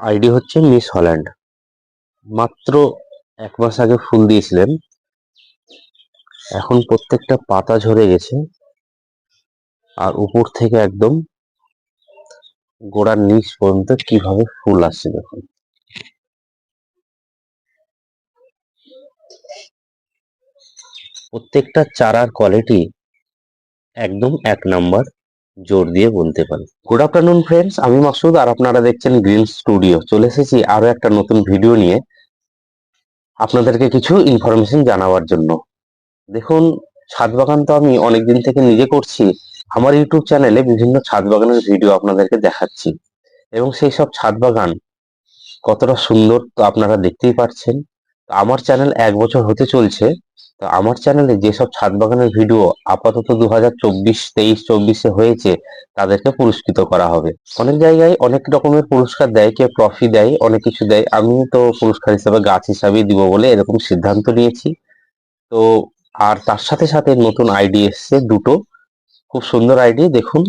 ID হচ্ছে miss Holland. মাত্র এক মাস আগে ফুল দিয়েছিলেন। এখন প্রত্যেকটা পাতা ঝরে গেছে। আর উপর থেকে একদম গোড়ার নিচ পর্যন্ত কীভাবে ফুল আসছে দেখুন। প্রত্যেকটা চারার কোয়ালিটি একদম এক নাম্বার। জোর দিয়ে বলতে পারি। গুড আফটারনুন ফ্রেন্ডস আমি মাসুদ আর আপনারা দেখছেন গ্রিন স্টুডিও চলে এসেছি আরও একটা নতুন ভিডিও নিয়ে আপনাদেরকে কিছু ইনফরমেশন জানাবার জন্য। দেখুন, ছাদ বাগান তো আমি অনেকদিন থেকে নিজে করছি। আমার ইউটিউব চ্যানেলে বিভিন্ন ছাদ বাগানের ভিডিও আপনাদেরকে দেখাচ্ছি। এবং সেই সব ছাদ বাগান কতটা সুন্দর তো আপনারা দেখতেই পাচ্ছেন আমার চ্যানেল এক বছর হতে চলছে। তো আমার চ্যানেলে যেসব ছাদ বাগানের ভিডিও আপাতত দু হাজার চব্বিশ, তেইশ, চব্বিশে হয়েছে, তাদেরকে পুরস্কৃত করা হবে। অনেক জায়গায় অনেক রকমের পুরস্কার দেয়, কেউ ট্রফি দেয়, অনেক কিছু দেয়। আমি তো পুরস্কার হিসাবে গাছ হিসাবেই দিব বলে এরকম সিদ্ধান্ত নিয়েছি। তো আর তার সাথে সাথে নতুন আইডি এসছে দুটো। খুব সুন্দর আইডি দেখুন।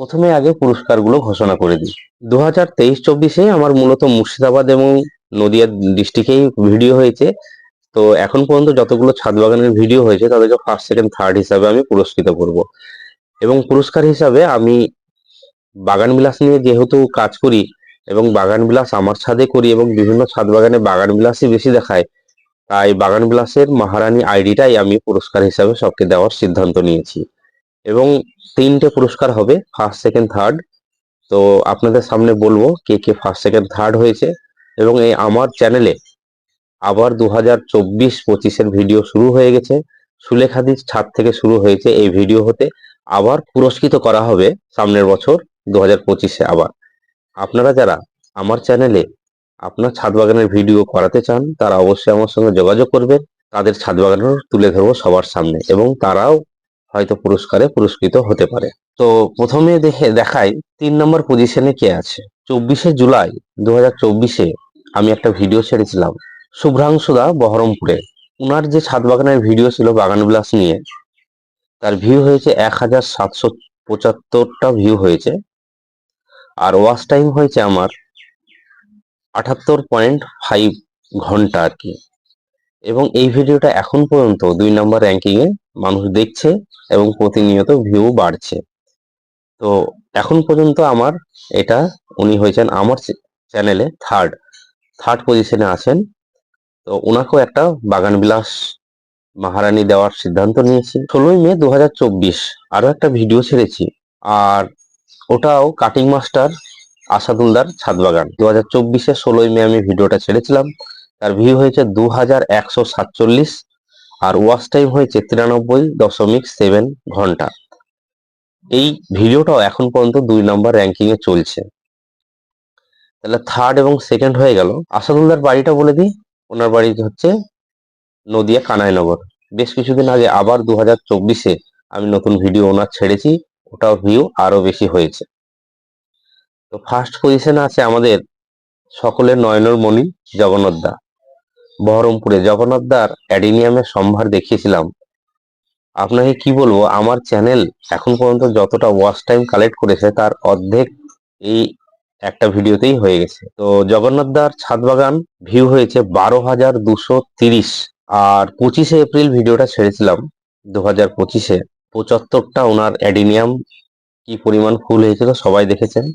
প্রথমে আগে পুরস্কারগুলো ঘোষণা করে দিই। দু হাজার তেইশ, চব্বিশে আমার মূলত মুর্শিদাবাদ এবং নদিয়া ডিস্ট্রিক্টেই ভিডিও হয়েছে। তো এখন পর্যন্ত যতগুলো ছাদ বাগানের ভিডিও হয়েছে, তাদেরকে ফার্স্ট সেকেন্ড থার্ড হিসাবে আমি পুরস্কৃত করব। এবং পুরস্কার হিসাবে আমি বাগান বিলাস নিয়ে যেহেতু কাজ করি এবং বাগান বিলাস আমার ছাদে করি এবং বিভিন্ন ছাদ বাগানে বাগান বিলাসই বেশি দেখায়, তাই বাগান বিলাসের মহারানী আইডিটাই আমি পুরস্কার হিসাবে সবকে দেওয়ার সিদ্ধান্ত নিয়েছি। এবং তিনটে পুরস্কার হবে ফার্স্ট সেকেন্ড থার্ড তো আপনাদের সামনে বলব কে কে ফার্স্ট সেকেন্ড থার্ড হয়েছে। এবং এই আমার চ্যানেলে আবার দু হাজার চব্বিশ পঁচিশের ভিডিও শুরু হয়ে গেছে। সুলেখাদির ছাদ থেকে শুরু হয়েছে এই ভিডিও হতে। আবার পুরস্কৃত করা হবে সামনের বছর দু হাজার পঁচিশে আবার। আপনারা যারা আমার চ্যানেলে আপনার ছাদ বাগানের ভিডিও করাতে চান, তারা অবশ্যই আমার সঙ্গে যোগাযোগ করবেন। তাদের ছাদ বাগানও তুলে ধরবো সবার সামনে এবং তারাও হয়তো পুরস্কারে পুরস্কৃত হতে পারে। তো প্রথমে দেখে দেখাই তিন নম্বর পজিশনে কে আছে। চব্বিশে জুলাই দু হাজার চব্বিশে আমি একটা ভিডিও ছেড়েছিলাম। শুভ্রাংশুদা বহরমপুরে। উনার যে ছাদ বাগানের ভিডিও ছিল বাগান বিলাস নিয়ে, তার ভিউ হয়েছে এক হাজার সাতশো পঁচাত্তরটা ভিউ হয়েছে। আর ওয়াচ টাইম হয়েছে আমার আটাত্তর পয়েন্ট ফাইভ ঘণ্টা আর কি। এবং এই ভিডিওটা এখন পর্যন্ত দুই নম্বর র্যাঙ্কিং এ মানুষ দেখছে এবং প্রতিনিয়ত ভিউ বাড়ছে। তো এখন পর্যন্ত আমার এটা, উনি হয়েছেন আমার চ্যানেলে থার্ড থার্ড পজিশনে আছেন তো ওনাকেও একটা বাগান বিলাস মহারানী দেওয়ার সিদ্ধান্ত নিয়েছি। ষোলোই মে দু হাজার চব্বিশ আরও একটা ভিডিও ছেড়েছি, আর ওটাও কাটিং মাস্টার আসাদুলদার ছাদ বাগান। দু হাজার চব্বিশে ষোলোই মে আমি ভিডিওটা ছেড়েছিলাম, তার ভিউ হয়েছে দু হাজার একশো সাতচল্লিশ আর ওয়াচ টাইম হয়েছে তিরানব্বই দশমিক সেভেন ঘণ্টা। এই ভিডিওটাও এখন পর্যন্ত দুই নম্বর র্যাঙ্কিংয়ে চলছে। তাহলে থার্ড এবং সেকেন্ড হয়ে গেল। আসাদুল্লার বাড়িটা বলে দিই ওনার বাড়ি হচ্ছে নদিয়া কানাইনগর। বেশ কিছুদিন আগে আবার দু হাজার চব্বিশে আমি নতুন ভিডিও ওনার ছেড়েছি, ওটাও ভিউ আরও বেশি হয়েছে। তো ফার্স্ট পজিশনে আছে আমাদের সকলের নয়নর মণি, জগন্নাথ দা। বহরমপুরে জগন্নাথ দার অ্যাডিনিয়ামের সম্ভার দেখিয়েছিলাম। আপনাকে কি বলব, আমার চ্যানেল এখন পর্যন্ত যতটা ওয়াচ টাইম কালেক্ট করেছে, তার অর্ধেক এই একটা ভিডিওতেই হয়ে গেছে। তো জগন্নাথ দার ছাদ বাগান ভিউ হয়েছে বারো হাজার দুশো তিরিশ। আর পঁচিশে এপ্রিল ভিডিওটা ছেড়েছিলাম দু হাজার পঁচিশে। পঁচাত্তরটা ওনার অ্যাডিনিয়াম কি পরিমাণ ফুল হয়েছিল সবাই দেখেছেন।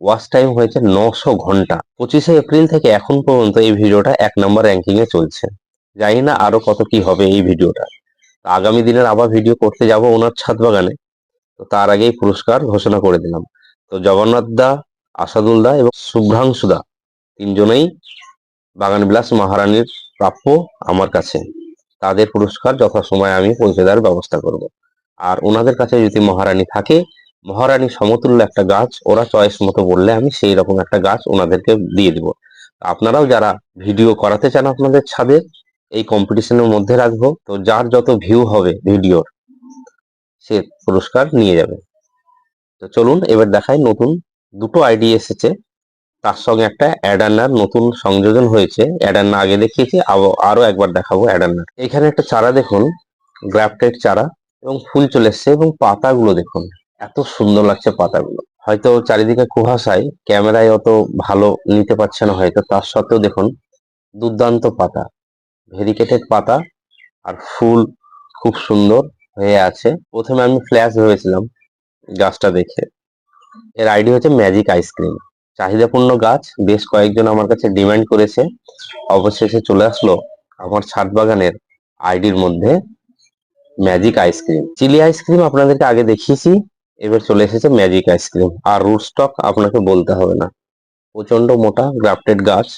ওয়াচ টাইম হয়েছে নশো ঘণ্টা। পঁচিশে এপ্রিল থেকে এখন পর্যন্ত এই ভিডিওটা এক নম্বর র্যাঙ্কিং এ চলছে। জানি না আরও কত কি হবে এই ভিডিওটা আগামী দিনের আবার ভিডিও করতে যাব ওনার ছাদ বাগানে তো তার আগেই পুরস্কার ঘোষণা করে দিলাম। তো জগন্নাথ দা আসাদুল দা এবং শুভ্রাংশু দা তিনজনেই বাগান বিলাস মহারানীর প্রাপ্য আমার কাছে। তাদের পুরস্কার যথাসময়ে আমি পৌঁছে দেওয়ার ব্যবস্থা করব। আর ওনাদের কাছে যদি মহারানী থাকে, মহারানী সমতুল্য একটা গাছ, ওরা চয়েস মতো বললে আমি সেই রকম একটা গাছ ওনাদেরকে দিয়ে দিব। আপনারাও যারা ভিডিও করাতে চান আপনাদের ছাদে, এই কম্পিটিশনের মধ্যে রাখব। তো যার যত ভিউ হবে ভিডিওর, সে পুরস্কার নিয়ে যাবে। তো চলুন, এবার দেখাই নতুন দুটো আইডি এসেছে। তার সঙ্গে একটা অ্যাডান্নার নতুন সংযোজন হয়েছে। অ্যাডান্না আগে দেখিয়েছি আরও একবার দেখাবো অ্যাডান্নার এখানে একটা চারা দেখুন গ্রাফটেড চারা, এবং ফুল চলে এসছে, এবং পাতাগুলো দেখুন। এত সুন্দর লাগছে পাতাগুলো। হয়তো চারিদিকে কুয়াশায়, ক্যামেরায় অত ভালো নিতে পারছে না হয়তো। তার সত্ত্বেও দেখুন, দুর্দান্ত পাতা। ভেরিকেটেড পাতা, আর ফুল খুব সুন্দর হয়ে আছে। প্রথমে আমি ফ্ল্যাশ ভেবেছিলাম, গাছটা দেখে। এর আইডি হচ্ছে ম্যাজিক আইসক্রিম চাহিদাপূর্ণ গাছ, বেশ কয়েকজন আমার কাছে ডিমান্ড করেছে। অবশেষে চলে আসলো আমার ছাদ বাগানের আইডির মধ্যে ম্যাজিক আইসক্রিম চিলি আইসক্রিম আপনাদেরকে আগে দেখিয়েছি, এবার চলে এসেছে ম্যাজিক আইসক্রিম আর রুট স্টক আপনাকে বলতে হবে না। প্রচণ্ড মোটা গ্রাফটেড গাছ,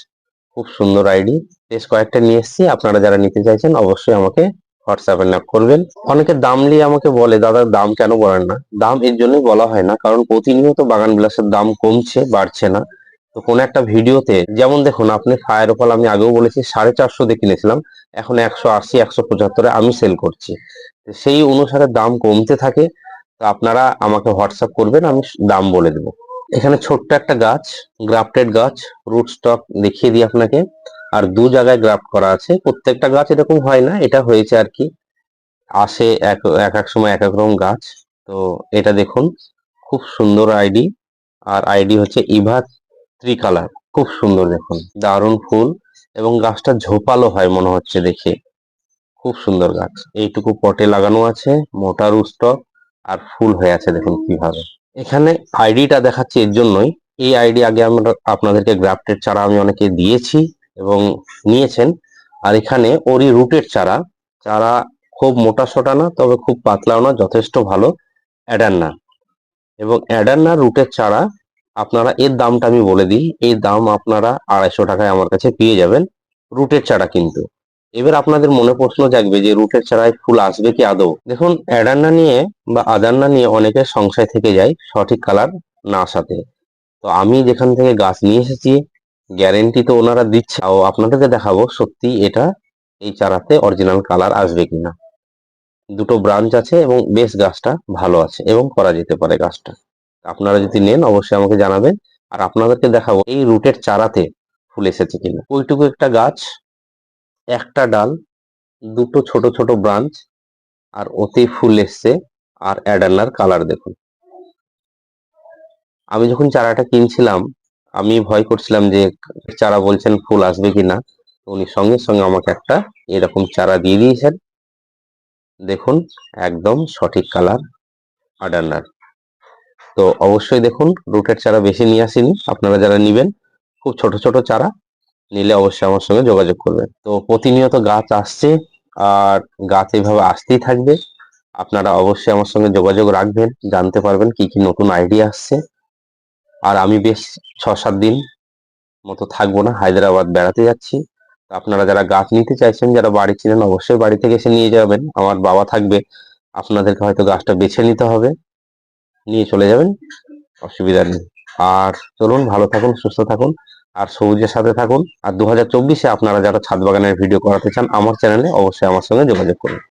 খুব সুন্দর আইডি বেশ কয়েকটা নিয়ে এসেছি, আপনারা যারা নিতে চাইছেন, অবশ্যই আমাকে হোয়াটসঅ্যাপে নক করবেন। অনেকে দাম নিয়ে আমাকে বলে, দাদা, দাম কেন বলেন না? দাম এর জন্যই বলা হয় না, কারণ প্রতিনিয়ত বাগান বিলাসের দাম কমছে, বাড়ছে না। তো কোন একটা ভিডিওতে, যেমন দেখুন, আপনি ফায়ার ওপাল আমি আগেও বলেছি, সাড়ে চারশো দিয়ে কিনেছিলাম, এখন একশো আশি, একশো পঁচাত্তরে আমি সেল করছি। সেই অনুসারে দাম কমতে থাকে, তো আপনারা আমাকে হোয়াটসঅ্যাপ করবেন, আমি দাম বলে দেবো। এখানে ছোট্ট একটা গাছ গ্রাফটেড গাছ রুট স্টক দেখিয়ে দিই আপনাকে। আর দু জায়গায় গ্রাফট করা আছে। প্রত্যেকটা গাছ এরকম হয় না, এটা হয়েছে আর কি। আসে এক এক সময় এক এক রকম গাছ। তো এটা দেখুন, খুব সুন্দর আইডি। আর আইডি হচ্ছে ইভা থ্রি কালার খুব সুন্দর দেখুন, দারুণ ফুল। এবং গাছটা ঝোপালো হয় মনে হচ্ছে দেখে। খুব সুন্দর গাছ। এইটুকু পটে লাগানো আছে, মোটা রুস্টক আর ফুল হয়ে আছে দেখুন কীভাবে। এখানে আইডিটা দেখাচ্ছি এর জন্যই। এই আইডি আগে আমরা আপনাদেরকে গ্রাফটের চারা আমি অনেকে দিয়েছি। এবং নিয়েছেন। আর এখানে ওরই রুটের চারা। চারা খুব মোটা সোটা না, তবে খুব পাতলাও না, যথেষ্ট ভালো। অ্যাডান্না। এবং অ্যাডান্না রুটের চারা, আপনারা এর দামটা আমি বলে দিই। এই দাম আপনারা আড়াইশো টাকায় আমার কাছে পেয়ে যাবেন রুটের চারা কিন্তু। এবার আপনাদের মনে প্রশ্ন জাগবে যে রুটের চারায় ফুল আসবে কি আদৌ? দেখুন, অ্যাডান্না নিয়ে বা আদান্না নিয়ে অনেকের সংশয় থেকে যায় সঠিক কালার না আসাতে। তো আমি যেখান থেকে গাছ নিয়ে এসেছি গ্যারেন্টি তো ওনারা দিচ্ছে। ও আপনাদেরকে দেখাবো সত্যি এটা, এই চারাতে অরিজিনাল কালার আসবে কিনা। দুটো ব্রাঞ্চ আছে এবং বেশ গাছটা ভালো আছে এবং করা যেতে পারে গাছটা। আপনারা যদি নেন অবশ্যই আমাকে জানাবেন। আর আপনাদেরকে দেখাবো এই রুটের চারাতে ফুল এসেছে কিনা। ওইটুকু একটা গাছ, একটা ডাল, দুটো ছোট ছোট ব্রাঞ্চ আর ওতেই ফুল এসছে। আর অ্যাডান্নার কালার দেখুন। আমি যখন চারাটা কিনছিলাম আমি ভয় করছিলাম যে চারা বলছেন ফুল আসবে কিনা। উনি সঙ্গে সঙ্গে আমাকে একটা এরকম চারা দিয়ে দিয়েছেন। দেখুন, একদম সঠিক কালার আডান্নার তো অবশ্যই দেখুন, রুটের চারা বেশি নিয়ে আসিনি। আপনারা যারা নিবেন, খুব ছোট ছোট চারা, নিলে অবশ্যই আমার সঙ্গে যোগাযোগ করবেন। তো প্রতিনিয়ত গাছ আসছে, আর গাছ এইভাবে আসতেই থাকবে। আপনারা অবশ্যই আমার সঙ্গে যোগাযোগ রাখবেন, জানতে পারবেন কি কি নতুন আইডিয়া আসছে। আর আমি বেশ ছ সাত দিন মতো থাকব না, হায়দ্রাবাদ বেড়াতে যাচ্ছি। আপনারা যারা গাছ নিতে চাইছেন, যারা বাড়ি ছিলেন অবশ্যই বাড়ি থেকে এসে নিয়ে যাবেন। আমার বাবা থাকবে, আপনাদেরকে হয়তো গাছটা বেছে নিতে হবে। নিয়ে চলে যাবেন, অসুবিধা নেই। আর চলুন, ভালো থাকুন, সুস্থ থাকুন, আর সবুজের সাথে থাকুন। আর দু হাজার চব্বিশে আপনারা যারা ছাদ বাগানের ভিডিও করাতে চান, আমার চ্যানেলে অবশ্যই আমার সঙ্গে যোগাযোগ করুন।